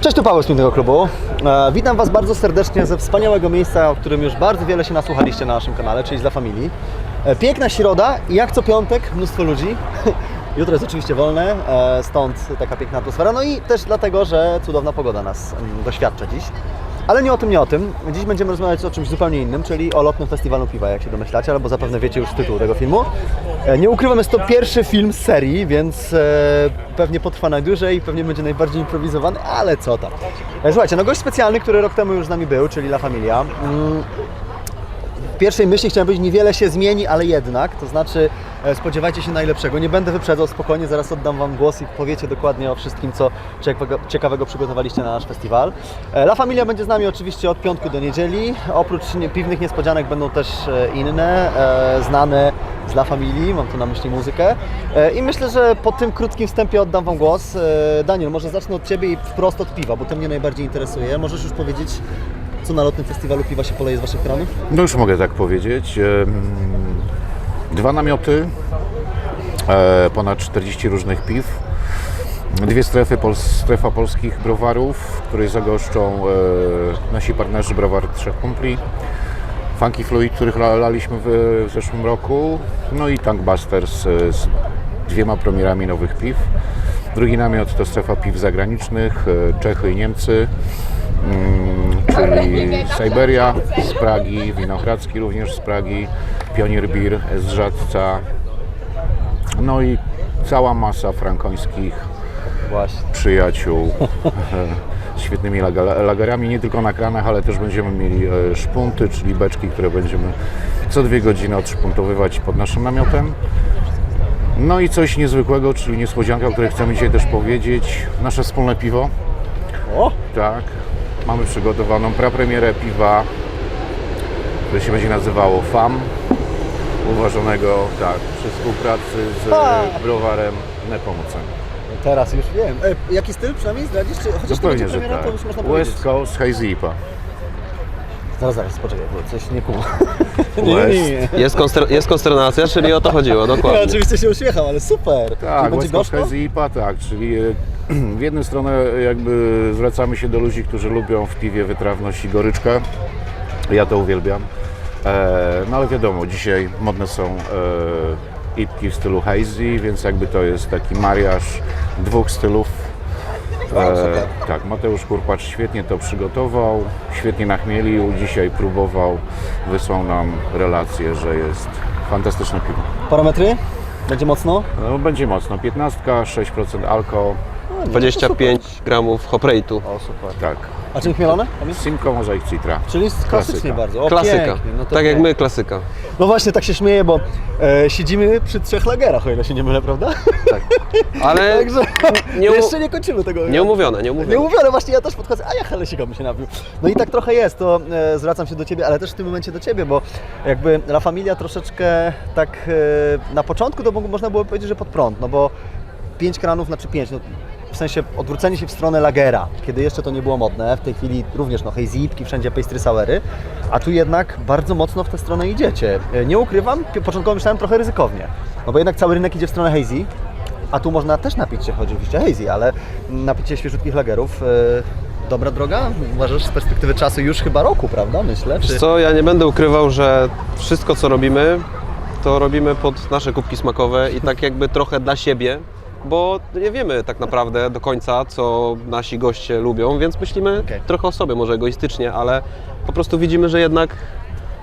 Cześć, tu Paweł z Pięknego Klubu. E, witam Was bardzo serdecznie ze wspaniałego miejsca, o którym już bardzo wiele się nasłuchaliście na naszym kanale, czyli z La Familii. E, piękna środa jak co piątek mnóstwo ludzi. Jutro jest oczywiście wolne, e, stąd taka piękna atmosfera. No i też dlatego, że cudowna pogoda nas mm, doświadcza dziś. Ale nie o tym, nie o tym. Dziś będziemy rozmawiać o czymś zupełnie innym, czyli o lotnym festiwalu piwa, jak się domyślacie, albo zapewne wiecie już tytuł tego filmu. E, Nie ukrywam, jest to pierwszy film z serii, więc e, pewnie potrwa najdłużej, pewnie będzie najbardziej improwizowany, ale co tam. E, Słuchajcie, no gość specjalny, który rok temu już z nami był, czyli La Familia. W pierwszej myśli chciałem powiedzieć, niewiele się zmieni, ale jednak, to znaczy e, spodziewajcie się najlepszego. Nie będę wyprzedzał, spokojnie, zaraz oddam Wam głos i powiecie dokładnie o wszystkim, co ciekawego, przygotowaliście na nasz festiwal. E, La Familia będzie z nami oczywiście od piątku do niedzieli. Oprócz piwnych niespodzianek będą też e, inne, znane z La Familii, mam tu na myśli muzykę. I myślę, że po tym krótkim wstępie oddam Wam głos. Daniel, może zacznę od Ciebie i wprost od piwa, bo to mnie najbardziej interesuje. Możesz już powiedzieć, co na lotnym festiwalu piwa się poleje z Waszych kranów? No już mogę tak powiedzieć. Dwa namioty, e, ponad 40 różnych piw, dwie strefy, strefa polskich browarów, w której zagoszczą e, nasi partnerzy browar Trzech Kumpli, Funky Fluid, których la- laliśmy w, zeszłym roku, no i Tankbusters e, z dwiema premierami nowych piw. Drugi namiot to strefa piw zagranicznych, Czechy i Niemcy, mm, czyli Siberia z Pragi, Winohradzki również z Pragi, Pionier Beer z Rzadca, no i cała masa frankońskich Właśnie. przyjaciół z świetnymi lagerami, nie tylko na kranach, ale też będziemy mieli e, szpunty, czyli beczki, które będziemy co dwie godziny odszpuntowywać pod naszym namiotem. No i coś niezwykłego, czyli niespodzianka, o której chcemy dzisiaj też powiedzieć, nasze wspólne piwo. O! Tak, mamy przygotowaną prapremierę piwa, które się będzie nazywało FAM, uważanego tak, przy współpracy z A. browarem Nepomucen. Teraz już wiem. E, jaki styl przynajmniej zdradzisz? Czy, chociaż to będzie premiera, tak. to już można West powiedzieć. Coast Hazy IPA. Zaraz, zaraz, poczekaj, bo coś nie kumam. West. Jest, konster- jest konsternacja, czyli o to chodziło, Ja dokładnie. oczywiście się uśmiecham, ale super. Czyli Tak, będzie West Coast? Hazy IPA, tak, czyli e, w jedną stronę jakby zwracamy się do ludzi, którzy lubią w piwie wytrawność i goryczkę. Ja to uwielbiam. E, no ale wiadomo, dzisiaj modne są e, ipki w stylu hazy, więc jakby to jest taki mariaż dwóch stylów. E, tak, Mateusz Kurpacz świetnie to przygotował, świetnie nachmielił, dzisiaj próbował, wysłał nam relację, że jest fantastyczne piwo. Parametry? Będzie mocno? No, będzie mocno, 15, 6% alko, No, nie, 25 gramów hop rate'u. to super. O, super. tak. A czym chmielone? Powiedz? Simco Mosaic Citra. Czyli z- klasycznie Klasyka. bardzo. O, Klasyka. Pięknie, no to tak jak pięknie. my, klasyka. No właśnie, tak się śmieję, bo e, siedzimy przy trzech lagerach, o ile się nie mylę, prawda? Tak. Ale Także nie jeszcze nie kończymy tego. nieumówione, nieumówione. Nie mówione, właśnie ja też podchodzę, a ja Helesika bym się napił. No i tak trochę jest, to e, zwracam się do Ciebie, ale też w tym momencie do Ciebie, bo jakby La Familia troszeczkę tak e, na początku to mógł- można było powiedzieć, że pod prąd, no bo pięć kranów, znaczy pięć, no, w sensie odwrócenie się w stronę lagera, kiedy jeszcze to nie było modne, w tej chwili również no hazy ipki, wszędzie pastry soury, a tu jednak bardzo mocno w tę stronę idziecie. E, Nie ukrywam, początkowo myślałem trochę ryzykownie, no bo jednak cały rynek idzie w stronę hazy, a tu można też napić się, oczywiście hazy, ale napicie świeżutkich lagerów. e, Dobra droga? Uważasz z perspektywy czasu już chyba roku, prawda? Myślę. Wiesz co, ja nie będę ukrywał, że wszystko co robimy, to robimy pod nasze kubki smakowe i tak jakby trochę dla siebie, bo nie wiemy tak naprawdę do końca, co nasi goście lubią, więc myślimy Okej. trochę o sobie, może egoistycznie, ale po prostu widzimy, że jednak,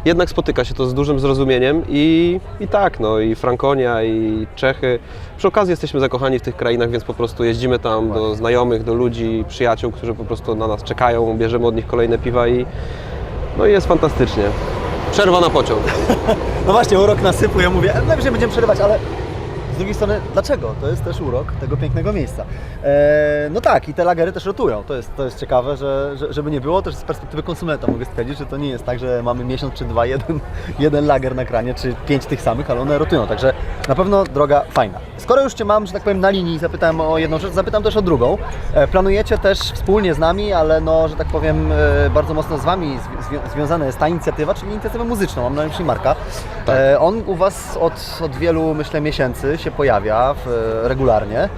jednak spotyka się to z dużym zrozumieniem i, i tak, no i Frankonia, i Czechy. Przy okazji jesteśmy zakochani w tych krainach, więc po prostu jeździmy tam do znajomych, do ludzi, przyjaciół, którzy po prostu na nas czekają, bierzemy od nich kolejne piwa i no i jest fantastycznie. Przerwa na pociąg. No właśnie, urok nasypu, ja mówię, najwyżej będziemy przerywać, ale drugiej strony, dlaczego? To jest też urok tego pięknego miejsca. E, no tak, i te lagery też rotują. To jest, to jest ciekawe, że, że, żeby nie było, też z perspektywy konsumenta mogę stwierdzić, że to nie jest tak, że mamy miesiąc czy dwa, jeden, jeden lager na kranie, czy pięć tych samych, ale one rotują. Także na pewno droga fajna. Skoro już Cię mam, że tak powiem, na linii, zapytałem o jedną rzecz, zapytam też o drugą. E, planujecie też wspólnie z nami, ale no, że tak powiem, e, bardzo mocno z Wami zwi- zwią- związana jest ta inicjatywa, czyli inicjatywa muzyczną, mam na myśli Marka. E, on u Was od, od wielu, myślę, miesięcy się pojawia w, e, regularnie.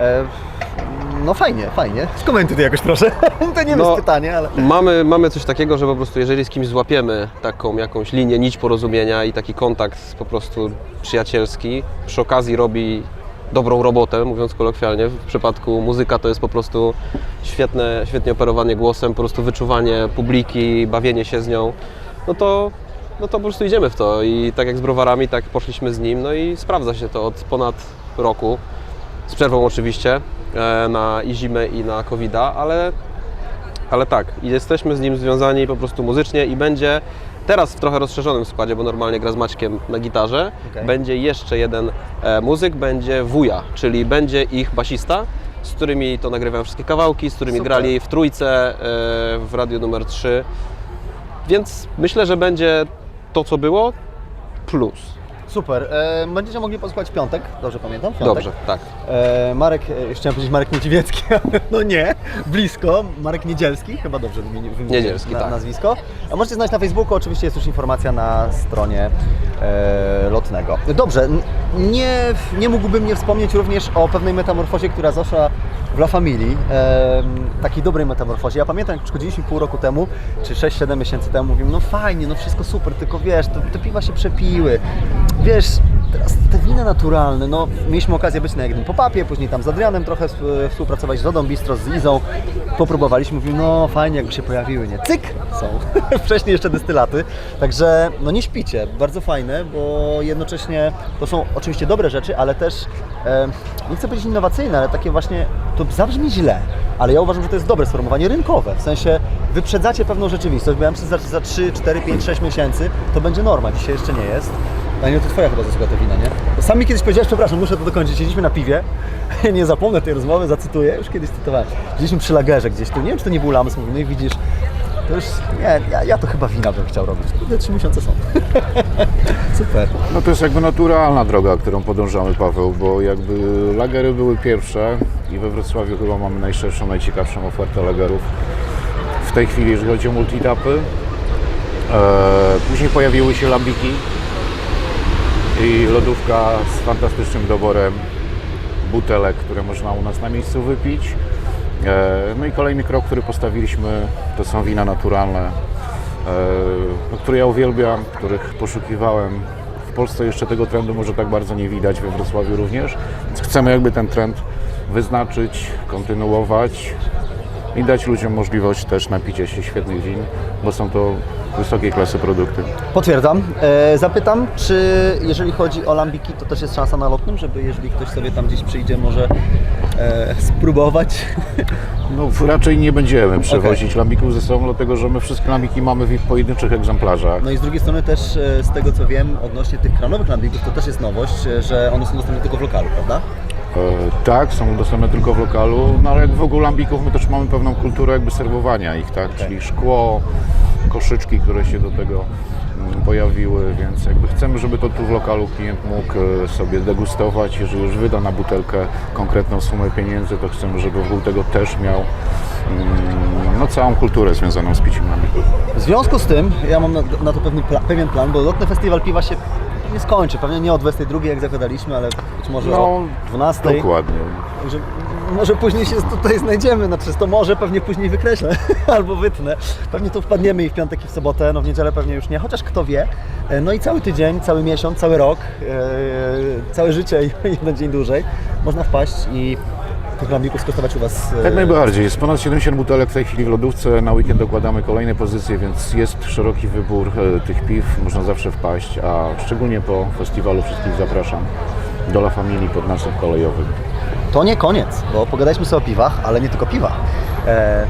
E, no fajnie, fajnie. Skomentuj to jakoś proszę. to nie No, jest pytanie, ale... Mamy, mamy coś takiego, że po prostu jeżeli z kimś złapiemy taką jakąś linię, nić porozumienia i taki kontakt po prostu przyjacielski, przy okazji robi dobrą robotę, mówiąc kolokwialnie. W przypadku muzyka to jest po prostu świetne, świetnie operowanie głosem, po prostu wyczuwanie publiki, bawienie się z nią, no to, no to po prostu idziemy w to i tak jak z browarami, tak poszliśmy z nim, no i sprawdza się to od ponad roku, z przerwą oczywiście, e, na i zimę i na covid ale ale tak, jesteśmy z nim związani po prostu muzycznie i będzie teraz w trochę rozszerzonym składzie, bo normalnie gra z Maćkiem na gitarze. Okej. Będzie jeszcze jeden e, muzyk, będzie wuja, czyli będzie ich basista, z którymi to nagrywają wszystkie kawałki, z którymi Super. grali w trójce e, w radiu numer 3. Więc myślę, że będzie to, co było, plus. Super. E, będziecie mogli posłuchać piątek, dobrze pamiętam? Piątek. Dobrze, tak. E, Marek, e, chciałem powiedzieć Marek Niedźwiecki, ale no nie, blisko. Marek Niedzielski, chyba dobrze wymieniłem Niedzielski, na, tak. nazwisko. A możecie znaleźć na Facebooku, oczywiście jest już informacja na stronie e, lotnego. Dobrze, n- nie, nie mógłbym nie wspomnieć również o pewnej metamorfozie, która zaszła w La Familii, e, takiej dobrej metamorfozie. Ja pamiętam, jak przychodziliśmy pół roku temu, czy 6-7 miesięcy temu, mówimy, no fajnie, no wszystko super, tylko wiesz, te, te piwa się przepiły. Wiesz, teraz te wina naturalne, no mieliśmy okazję być na jednym pop-upie, później tam z Adrianem trochę współpracować, z Rodą Bistro, z Izą. Popróbowaliśmy, mówimy, no fajnie jakby się pojawiły, nie? Cyk! Są. Wcześniej jeszcze destylaty. Także no nie śpicie, bardzo fajne, bo jednocześnie to są oczywiście dobre rzeczy, ale też e, nie chcę powiedzieć innowacyjne, ale takie właśnie, to zabrzmi źle, ale ja uważam, że to jest dobre sformułowanie rynkowe. W sensie wyprzedzacie pewną rzeczywistość, bo ja myślę, że za, za 3, 4, 5, 6 miesięcy to będzie norma, dzisiaj jeszcze nie jest. Daniel, to twoja chyba zasługa te wina, nie? Bo kiedyś powiedziałeś, przepraszam, muszę to dokończyć, siedzieliśmy na piwie, nie zapomnę tej rozmowy, zacytuję, już kiedyś cytowałem. Siedzieliśmy przy lagerze gdzieś tu, nie wiem, czy to nie był mówię, no i widzisz, to już, nie, ja, ja to chyba wina bym chciał robić. Kurde, trzy miesiące są. Super. No to jest jakby naturalna droga, którą podążamy, Paweł, bo jakby lagery były pierwsze i we Wrocławiu chyba mamy najszerszą, najciekawszą ofertę lagerów. W tej chwili, jeżeli chodzi o multitapy. E, później pojawiły się lambiki i lodówka z fantastycznym doborem butelek, które można u nas na miejscu wypić. E, No i kolejny krok, który postawiliśmy, to są wina naturalne, e, no, które ja uwielbiam, których poszukiwałem. W Polsce jeszcze tego trendu może tak bardzo nie widać, we Wrocławiu również. Więc chcemy jakby ten trend wyznaczyć, kontynuować i dać ludziom możliwość też napicia się świetnych win, bo są to wysokiej klasy produkty. Potwierdzam. E, zapytam, czy jeżeli chodzi o lambiki, to też jest szansa na lotnym, żeby jeżeli ktoś sobie tam gdzieś przyjdzie, może e, spróbować. No raczej nie będziemy przewozić lambików ze sobą, dlatego że my wszystkie lambiki mamy w pojedynczych egzemplarzach. No i z drugiej strony też e, z tego co wiem odnośnie tych kranowych lambików, to też jest nowość, e, że one są dostępne tylko w lokalu, prawda? E, tak, są dostępne tylko w lokalu, no ale jak w ogóle lambików my też mamy pewną kulturę jakby serwowania ich, tak? Czyli szkło, koszyczki, które się do tego mm, pojawiły, więc jakby chcemy, żeby to tu w lokalu klient mógł e, sobie degustować. Jeżeli już wyda na butelkę konkretną sumę pieniędzy, to chcemy, żeby wokół tego też miał mm, no, całą kulturę związaną z piciem lambików. W związku z tym, ja mam na, na to pla, pewien plan, bo lotny festiwal piwa się nie skończy, pewnie nie o 22 jak zakładaliśmy, ale być może No, o 12. Dokładnie. Także może później się tutaj znajdziemy, znaczy to może pewnie później wykreślę albo wytnę. Pewnie tu wpadniemy i w piątek i w sobotę, no w niedzielę pewnie już nie, chociaż kto wie. E, No i cały tydzień, cały miesiąc, cały rok, e, całe życie i jeden dzień dłużej można wpaść i tych lambików skosztować u Was. e, Jak najbardziej. Jest ponad 70 butelek w tej chwili w lodówce. Na weekend dokładamy kolejne pozycje, więc jest szeroki wybór e, tych piw. Można zawsze wpaść, a szczególnie po festiwalu wszystkich zapraszam do La Familii pod nasem kolejowym. To nie koniec, bo pogadaliśmy sobie o piwach, ale nie tylko piwa. E,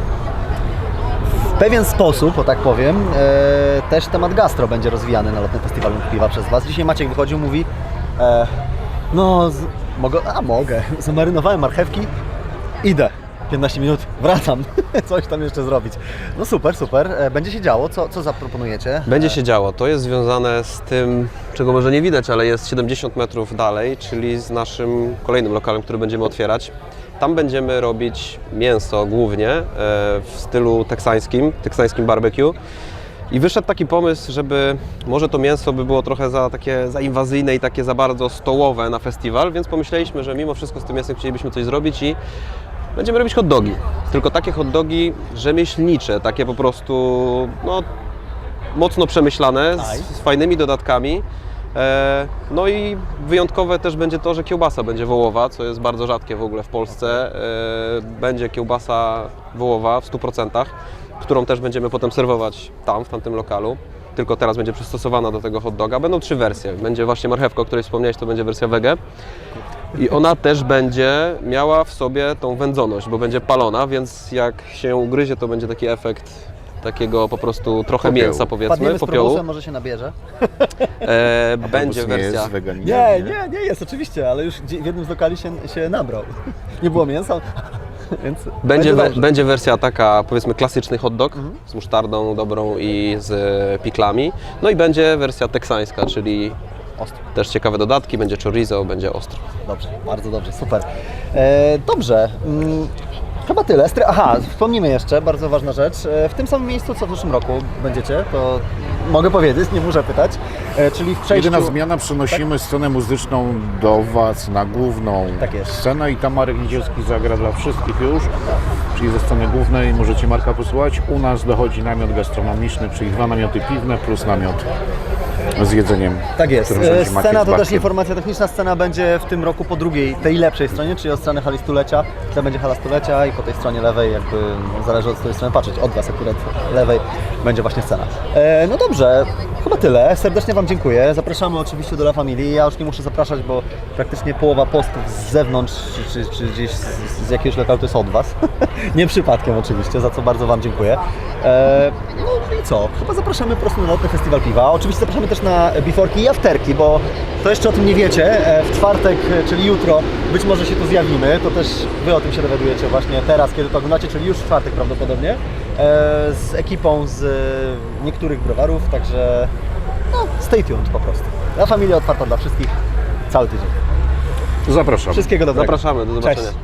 w pewien sposób, o tak powiem, e, też temat gastro będzie rozwijany na lotnym festiwalu piwa przez Was. Dzisiaj Maciek wychodził, mówi, e, No, mogę, a mogę. Zamarynowałem marchewki, idę. 15 minut, wracam. Coś tam jeszcze zrobić. No super, super. E, Będzie się działo. Co, co zaproponujecie? Będzie się działo. To jest związane z tym, czego może nie widać, ale jest 70 metrów dalej, czyli z naszym kolejnym lokalem, który będziemy otwierać. Tam będziemy robić mięso głównie e, w stylu teksańskim, teksańskim barbecue. I wyszedł taki pomysł, żeby może to mięso by było trochę za takie za inwazyjne i takie za bardzo stołowe na festiwal, więc pomyśleliśmy, że mimo wszystko z tym mięsem chcielibyśmy coś zrobić i będziemy robić hot dogi. Tylko takie hot dogi rzemieślnicze, takie po prostu no, mocno przemyślane, z, z fajnymi dodatkami. E, no i wyjątkowe też będzie to, że kiełbasa będzie wołowa, co jest bardzo rzadkie w ogóle w Polsce. E, będzie kiełbasa wołowa w 100%, którą też będziemy potem serwować tam, w tamtym lokalu. Tylko teraz będzie przystosowana do tego hot doga. Będą trzy wersje. Będzie właśnie marchewka, o której wspomniałeś, to będzie wersja wege. I ona też będzie miała w sobie tą wędzoność, bo będzie palona, więc jak się ugryzie, to będzie taki efekt takiego po prostu trochę Popiołu. mięsa powiedzmy, Padniemy z popiołu. probusem, może się nabierze? E, będzie nie wersja. jest weganinem, Nie, nie, nie jest oczywiście, ale już gdzie- w jednym z lokali się, się nabrał. Nie było mięsa, więc Będzie, we, dobrze. będzie wersja taka, powiedzmy, klasyczny hot dog z musztardą dobrą i z e, piklami. No i będzie wersja teksańska, czyli Ostro. też ciekawe dodatki, będzie chorizo, będzie ostro. Dobrze, bardzo dobrze, super. E, dobrze. Mm, chyba tyle. Aha, wspomnimy jeszcze, bardzo ważna rzecz. E, w tym samym miejscu, co w zeszłym roku będziecie, to mogę powiedzieć, nie muszę pytać. E, czyli w przejściu... Jedyna zmiana, przenosimy scenę muzyczną do Was na główną Tak jest. scenę i tam Marek Niedzielski zagra dla wszystkich już, czyli ze sceny głównej możecie Marka posłuchać. U nas dochodzi namiot gastronomiczny, czyli dwa namioty piwne plus namiot z jedzeniem. Tak jest. E, Scena to też informacja techniczna. Scena będzie w tym roku po drugiej, tej lepszej stronie, czyli od strony hali stulecia. To będzie hala stulecia i po tej stronie lewej, jakby no, zależy od której strony patrzeć, od Was akurat lewej będzie właśnie scena. E, no dobrze, chyba tyle. Serdecznie Wam dziękuję. Zapraszamy oczywiście do La Familii. Ja już nie muszę zapraszać, bo praktycznie połowa postów z zewnątrz, czy, czy, czy gdzieś z, z jakiegoś lokalu to jest od Was. nie przypadkiem oczywiście, za co bardzo Wam dziękuję. E, no i co? Chyba zapraszamy po prostu na lotny festiwal piwa. Oczywiście zapraszamy też na biforki i afterki, bo to jeszcze o tym nie wiecie. E, W czwartek, e, czyli jutro, być może się tu zjawimy. To też Wy o tym się dowiadujecie właśnie teraz, kiedy to oglądacie, czyli już w czwartek prawdopodobnie. E, Z ekipą z niektórych browarów, także no, stay tuned po prostu. La Familia otwarta dla wszystkich cały tydzień. Zapraszam. Wszystkiego dobrego. Zapraszamy, do zobaczenia. Cześć.